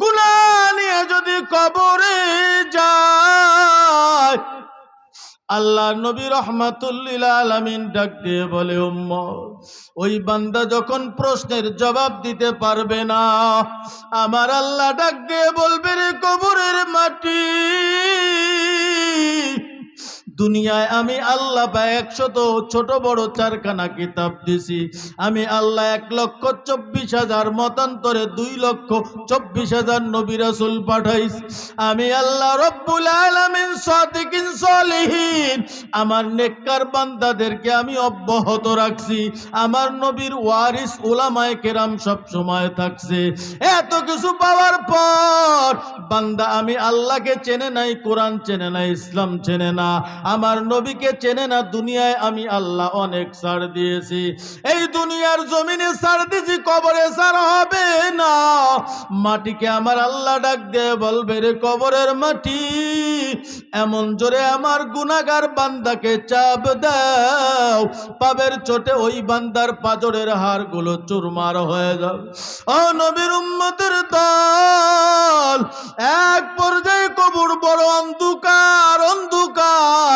গুনা নিয়ে যদি কবরে যায়, আল্লাহ নবী রহমাতুল্লিল আলামিন ডাক দিয়ে বলে উম্ম ওই বান্দা যখন প্রশ্নের জবাব দিতে পারবে না, আমার আল্লাহ ডাক দিয়ে বলবে রে কবরের মাটি। দুনিয়ায় আমি আল্লাহ বা একশত ছোট বড় চারখানা কিতাব দিছি। আমি আল্লাহ এক লক্ষ চব্বিশ হাজার মতান্তরে দুই লক্ষ চব্বিশ হাজার নবী রাসুল পাঠাইছি। আমি আল্লাহ রব্বুল আলামিন সাদিকিন সলিহিন। আমার নেককার বান্দাদেরকে আমি অব্যাহত রাখছি। আমার নবীর ওয়ারিস ওলামায়ে কেরাম সব সময় থাকছে। এত কিছু পাওয়ার পর বান্দা আমি আল্লাহকে চেনে নাই, কোরআন চেনে না ইসলাম চেনে না। আমার নবীকে চেনে না দুনিয়ায় আমি আল্লাহ অনেক ছাড় দিয়েছি। এই দুনিয়ার জমিনে ছাড় দিয়েছি কবরে ছাড় হবে না। মাটিকে আমার আল্লাহ ডাক দিয়ে বলবে, রে কবরের মাটি, এমন জোরে আমার গুনাগার বান্দাকে চাপ দাও। পাবের চোটে ওই বান্দার পাজরের হাড়গুলো চুরমার হয়ে যাবে। ও নবীর উম্মতের দল, এক পর্যায়ে কবর বড় অন্ধকার অন্ধকার।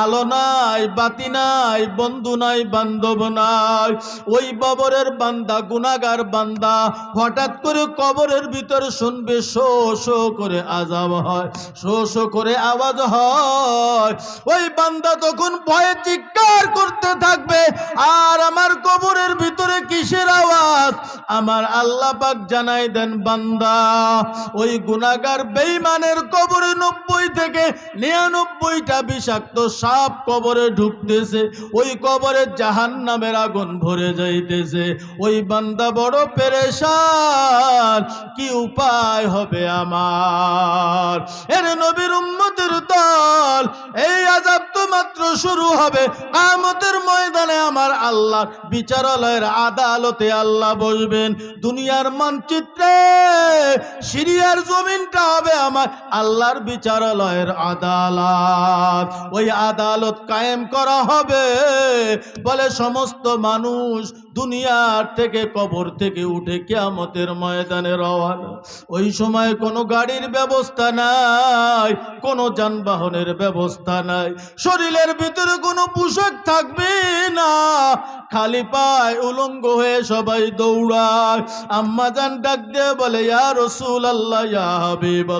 আলো নাই, বাতি নাই, বন্ধু নাই, বান্ধব নাই। ওই কবরের বান্দা, গুনাগার বান্দা, হঠাৎ করে কবরের ভিতর শুনবে, শো শো করে আজাব হয়, শো শো করে আওয়াজ হয়। ওই বান্দা তখন ভয়ে চিৎকার করতে থাকবে, আর আমার কবরের ভিতরে কিসের আওয়াজ? আমার আল্লাহ পাক জানাই দেন, বান্দা, ওই গুনাগার বেইমানের কবরে নব্বই থেকে নিরানব্বইটা বিষাক্ত সাপ কবরে ঢুকতেছে, ওই কবরে জাহান নামের আগুন ভরে যাইতেছে। ওই বান্দা বড় পেরেশান, কি উপায় হবে আমার? এর নবীর উম্মতের দল, এই আজাব তো মাত্র শুরু হবে। কামতের ময়দানে আমার আল্লাহ, বিচারালয়ের আদালতে আল্লাহ বসবেন। দুনিয়ার মানচিত্রে সিরিয়ার জমিনটা হবে আমার আল্লাহর বিচারালয়ের আদালত। ওই আদালত কায়েম করা হবে। বলে সমস্ত মানুষ দুনিয়ার থেকে, কবর থেকে উঠে কেয়ামতের ময়দানে রওয়ানা। ওই সময় কোনো গাড়ির ব্যবস্থা নাই, কোনো যানবাহনের ব্যবস্থা নাই। শরীরের ভিতরে কোনো পোশাক থাকবে না। খালি পায় উলঙ্গ হয়ে সবাই দৌড়ায়। আম্মা জান ডাক দিয়ে বলে, ইয়া রসুল আল্লাহ ইয়া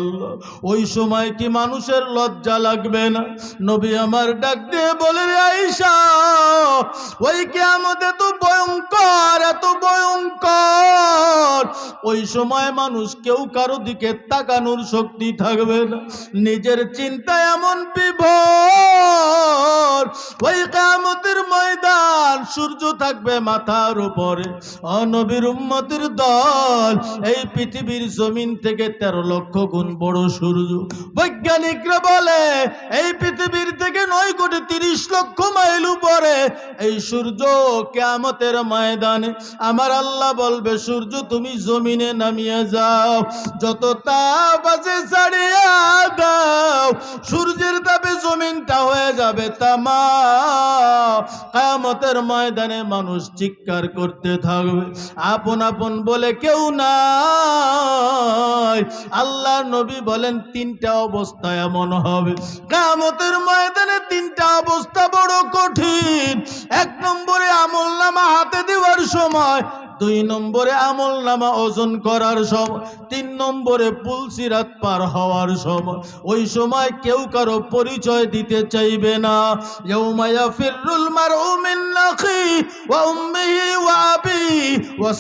আল্লাহ ওই সময় কি মানুষের লজ্জা লাগবে না? নবী আমার ডাক দিয়ে বলে আইসা ওই কেয়ামত তো ভয়ঙ্কর এত ভয়ঙ্কর। ওই সময় মানুষ কেউ কারও দিকে তাকানোর শক্তি থাকবে না। নিজের চিন্তা এমন বিভোর। ওই কামতের ময়দান সূর্য থাকবে মাথার উপরে। অনবীর উম্মতির দল এই পৃথিবীর জমিন থেকে তেরো লক্ষ গুণ বড় সূর্য। বৈজ্ঞানিকরা বলে, এই পৃথিবীর থেকে নয় কোটি তিরিশ লক্ষ মাইল উপরে এই সূর্য কেয়ামতের ময়দানে। আমার আল্লাহ বলবে, সূর্য তুমি জমিনে নামিয়ে যাও, যত তাপ দাও। সূর্যের তাপে জমিনটা হয়ে যাবে তামা কামতের ময়দানে মানুষ চিৎকার করতে থাকবে। আপন আপন বলে কেউ নাই। আল্লাহ নবী বলেন, তিনটা অবস্থা এমন হবে। কামতের ময়দানে তিনটা অবস্থা বড় কঠিন। এক নম্বরে আমল নামা হাতে দেওয়ার সময় দুই নম্বরে আমল নামা ওজন করার সময় তিন নম্বরে পুলসিরাত পার হওয়ার সময় ওই সময় কেউ কারও পরিচয় দিতে চাইবে না। ইয়ৌমায়া ফিরুল মারউ মিন নাখি ওয়া উম্মিহি ওয়া আবি ওয়া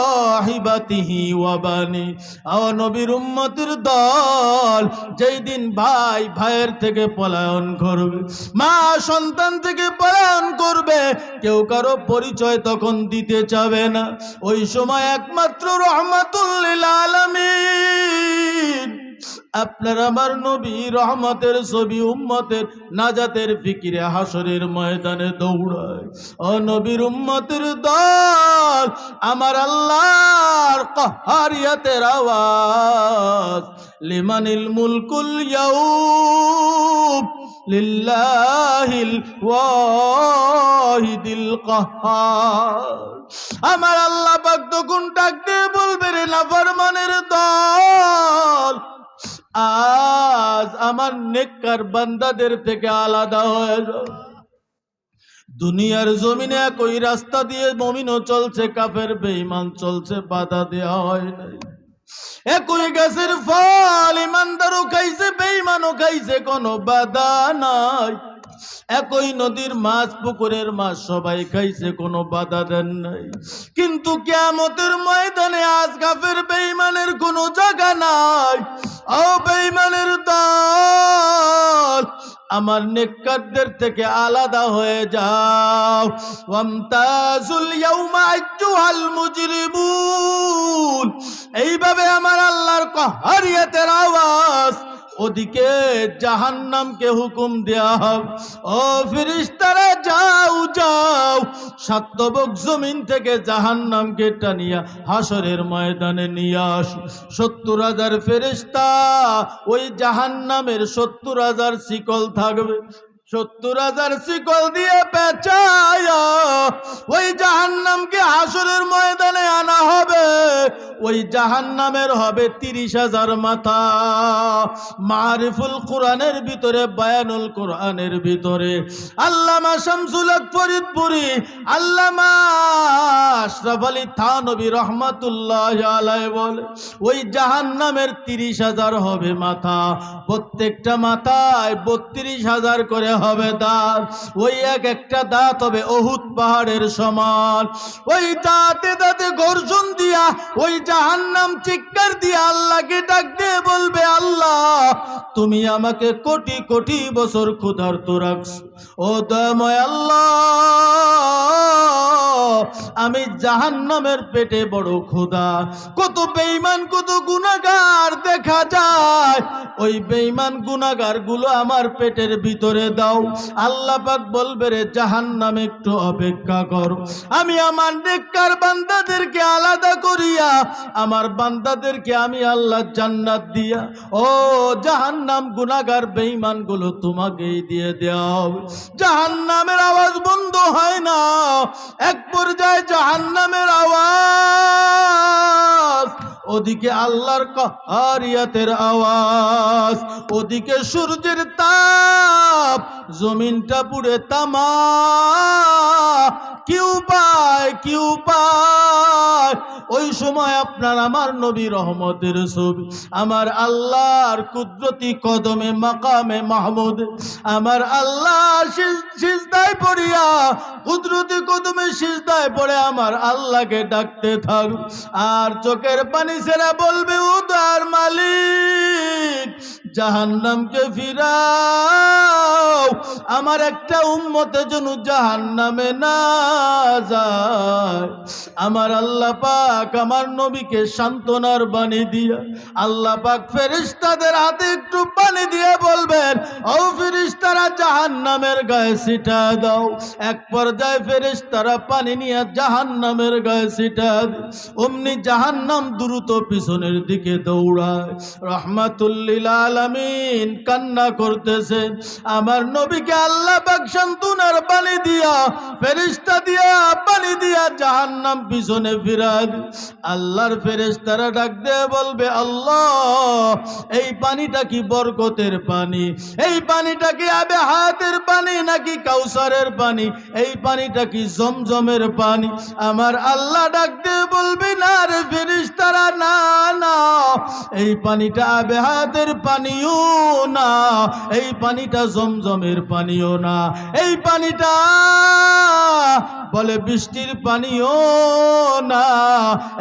সাহিবাতিহি ওয়া বানি। আও নবীর উম্মতের দল যেই দিন ভাই ভাইয়ের থেকে পলায়ন করবে, মা সন্তান থেকে পলায়ন করবে, কেউ কারও পরিচয় তখন দিতে চাবে না। ওই সময় একমাত্র রহমাতুল্লিল আলামিন। আপনার আমার নবী রহমতের ছবি উম্মতের নাজাতের ফিকিরে হাসরের ময়দানে দৌড়ায়। ও নবীর উম্মতের দল, আমার আল্লাহর কাহারিয়াতের আওয়াজ। লিমানিল মুলকুল ইয়াউম, লিল্লাহিল ওয়াহিদিল কাহার। আমার আল্লাহ পাক তখন ডাক দিয়ে বলবে রে নাফরমানের দল, আজ আমার নেককার বান্দাদের থেকে আলাদা হয়ে যাও দুনিয়ার জমিনে একই রাস্তা দিয়ে মমিনও চলছে, কাফের বেঈমান চলছে, বাধা দেওয়া হয় নাই। একই গাছের ফল ইমানদারও খাইছে, বেঈমানও খাইছে, কোনো বাধা নাই। একই নদীর মাছ, পুকুরের মাছ সবাই খাইছে, কোনো বাধা দেন নাই। কিন্তু কেমতের ময়দানে আজ কাফের বেঈমানের কোনো জায়গা নাই। ও বেঈমানের দল, আমার নেককারদের থেকে আলাদা হয়ে যাও। ওয়ামতাজুল ইয়াউমা আইয়ুহাল মুজরিমুন। এইভাবে আমার আল্লাহর কহারিয়াতের আওয়াজ ওদিকে জাহান্নামকে হুকুম দেয়া হবে। ও ফিরিস্তারা, যাও যাও। সাতবক জমিন থেকে জাহান্নামকে টানিয়া হাসরের ময়দানে নিয়ে আস। সত্তর হাজার ফেরিস্তা, ওই জাহান্নামের সত্তর হাজার শিকল থাকবে। সত্তর হাজার শিকল দিয়ে পেঁচায়া ওই জাহান্নামকে হাসরের ময়দানে আনা হবে। ওই জাহান্নামের হবে তিরিশ হাজার মাথা। মারিফুল কোরআনের ভিতরে, বায়ানুল কোরআনের ভিতরে। আল্লামা শামসুল ফরিদপুরি, আল্লামা আশরাফ আলী থানবী রহমাতুল্লাহ আলাই বলে, ওই জাহান্নামের তিরিশ হাজার হবে মাথা। প্রত্যেকটা মাথায় বত্রিশ হাজার করে হবে দাঁত। ওই এক একটা দাঁত হবে অহুত পাহাড়ের সমান। ওই দাঁতে দাঁতে গর্জন দিয়া, ওই জাহান্নাম চিৎকার দিয়া আল্লাহকে ডাক দিয়ে বলবে, আল্লাহ, তুমি আমাকে কোটি কোটি বছর ক্ষুধার্ত রাখছো। ও দয়াময় আল্লাহ, আমি জাহান্নামের পেটে বড় ক্ষুধা। কত বেঈমান, কত গুনাহগার দেখা যায়। ওই বেঈমান গুনাহগারগুলো আমার পেটের ভিতরে দাও। আল্লাহ পাক বলবে, রে জাহান্নাম, একটু অপেক্ষা কর। আমি আমার নেককার বান্দাদেরকে আলাদা করিয়া আমার বান্দাদেরকে আমি আল্লাহ জান্নাত দিয়া, ও জাহান্নাম গুনাহগার বেঈমানগুলো তোমাকেই দিয়ে দেওয়া হবে। জাহান্নামের আওয়াজ বন্ধ হয় না। এক পর্যায়ে জাহান্নামের আওয়াজ, ওদিকে আল্লাহর কাহারিয়াতের আওয়াজ, ওদিকে সূর্যের তাপ, জমিনটা পুড়ে তামা কি উপায় কি উপায় ওই সময় আপনার আমার নবী রহমতের ছবি আমার আল্লাহর কুদরতি কদমে, মাকামে মাহমুদ, আমার আল্লাহ সিজদায় পড়িয়া, কুদরতি কদমে সিজদায় পড়ে আমার আল্লাহকে ডাকতে থাক। আর চোখের পানি ছেড়ে বলবে উদার মালিক, জাহান্নামকে ফিরাও। আমার একটা উম্মতে যেন জাহান্নামে না যায়। আমার আল্লাহ পাক আমার নবীকে সান্ত্বনার বাণী দিয়া আল্লাহ পাক ফেরিস্তাদের হাতে একটু পানি দিয়ে বলবেন, ও ফেরিস্তারা জাহান্নামের গায়ে ছিটা দাও এক পর্যায়ে ফেরিস্তারা পানি নিয়ে জাহান্নামের গায়ে ছিটা দেয়। অমনি জাহান্নাম দ্রুত পিছনের দিকে দৌড়ায় রহমাতুল্লিল আলামিন কান্না করতেছেন আমার নবীকে আল্লাহ পাক সান্ত্বনার পানি দিয়া ফেরিস্তা দিয়া পানি দিয়া জাহান্নাম পিছনে ফিরায় দেয়। আল্লাহর ফেরেশতারা ডাক দিয়ে বলবে, আল্লাহ, এই পানিটা কি বরকতের পানি? এই পানিটা কি আবে হাতের পানি নাকি কাউসারের পানি? এই পানিটা কি জমজমের পানি? আমার আল্লাহ ডাক দিয়ে বলবে, না রে ফেরিস্তারা না না, এই পানিটা আবে হাতের পানিও না, এই পানিটা জমজমের পানিও না, এই পানিটা, বলে বৃষ্টির পানিও না,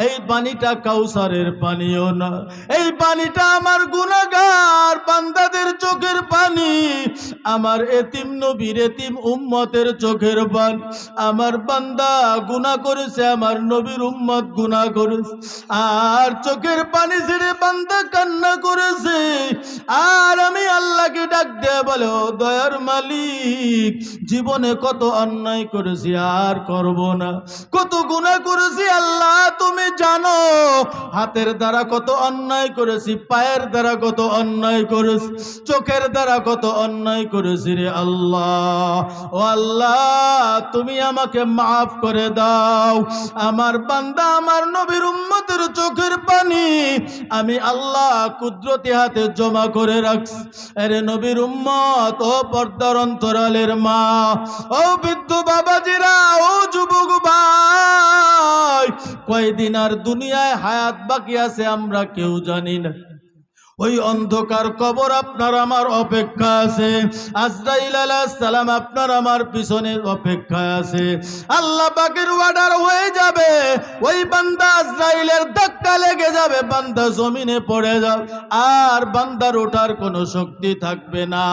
এই পানিটা কাউসারের পানিও না। এই পানিটা আমার গুণাগার বান্দাদের চোখের পানি, আমার এতিম নবীর এতিম উম্মতের চোখের পান। আমার বান্দা গুনাহ করেছে, আমার নবীর উম্মত গুনাহ করেছে। আর চোখের পানি ছেড়ে বান্দা কান্না করেছে। আর আমি আল্লাহকে ডাক দেয়া বলে, ও দয়ার মালিক, জীবনে কত অন্যায় করেছি, আর করব না। কত গুনাহ করেছি, আল্লাহ, তুমি জানো, হাতের দ্বারা কত অন্যায় করেছি, পায়ের দ্বারা কত অন্যায় করেছি। চোখের দ্বারা কত অন্যায় করেছি রে আল্লাহ। ও আল্লাহ, তুমি আমাকে মাফ করে দাও। আমার বান্দা, আমার নবীর উম্মতের চোখের পানি আমি আল্লাহ কুদরতি হাতে জমা করে রাখছি। আরে নবীর উম্মত, ও পর্দার অন্তরালের মা, ও বৃদ্ধ বাবাজিরা, ও যুবক ভাই, কয়দিন আর দুনিয়ায় হায়াত বাকি আছে আমরা কেউ জানি না। ওই অন্ধকার কবর আপনার আমার অপেক্ষা আছে। আজরাইল সালাম আপনার আমার পিছনে অপেক্ষা আছে। আল্লাহ পাকের অর্ডার হয়ে যাবে। ওই বান্দা আজরাইলের ধাক্কা লেগে যাবে, বান্দা জমিনে পড়ে যাবে। আর বান্দার ওঠার কোনো শক্তি থাকবে না।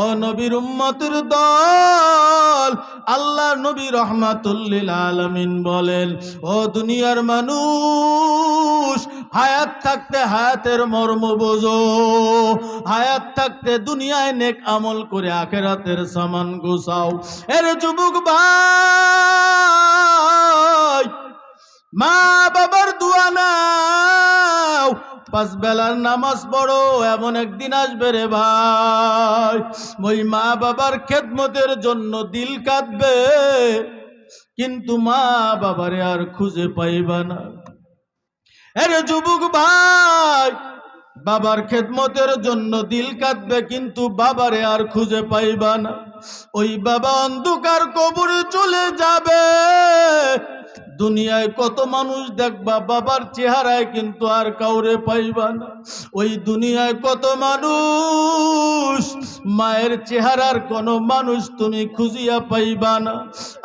ও নবীর উম্মতের দল, আল্লাহ নবী রহমাতুল্লিল আলামিন বলেন, ও দুনিয়ার মানুষ, হায়াত থাকতে হায়াতের মর্ম বোঝো হায়াত থাকতে দুনিয়ায় নেক আমল করে আখেরাতের সামান গুছাও। এর যুবক ভাই মা বাবার দোয়া নাও। পাঁচ বেলার নামাজ পড়ো, এমন একদিন আসবে রে ভাই। ওই মা বাবার খেদমতের জন্য দিল কাঁদবে, কিন্তু মা বাবারে আর খুঁজে পাইবা না। আরে যুবক ভাই বাবার খেদমতের জন্য দিল কাঁদবে, কিন্তু বাবারে আর খুঁজে পাইবা না। ওই বাবা অন্ধকার কবরে চলে যাবে। দুনিয়ায় কত মানুষ দেখবা, বাবার চেহারায় কিন্তু আর কাউরে পাইবা না। ওই দুনিয়ায় কত মানুষ, মায়ের চেহারার কোন মানুষ তুমি খুঁজিয়া পাইবা না।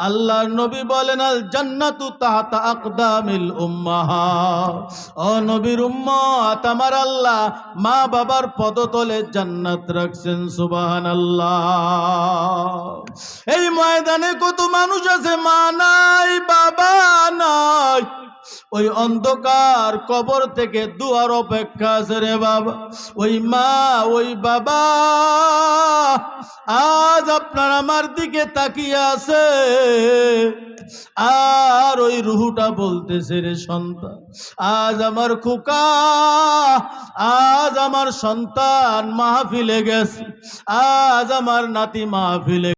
আল্লাহ নবী বলেন, আল জান্নাতু তাহাতা আকদামিল উম্মাহা। ও নবীর উম্মত, আমার আল্লাহ মা বাবার পদতলে জান্নাত রাখছেন, সুবহানাল্লাহ। এই ময়দানে কত মানুষ আছে? মা নাই, বাবা নাই। ওই অন্ধকার কবর থেকে দুয়ার অপেক্ষা আছে রে বাবা। ওই মা, ওই বাবা, আজ আপনার আমার দিকে তাকিয়ে আছে। আর ওই রুহুটা বলতেছে রে সন্তান, আজ আমার খুকা, আজ আমার সন্তান মাহফিলে গেছে, আজ আমার নাতি মাহফিলে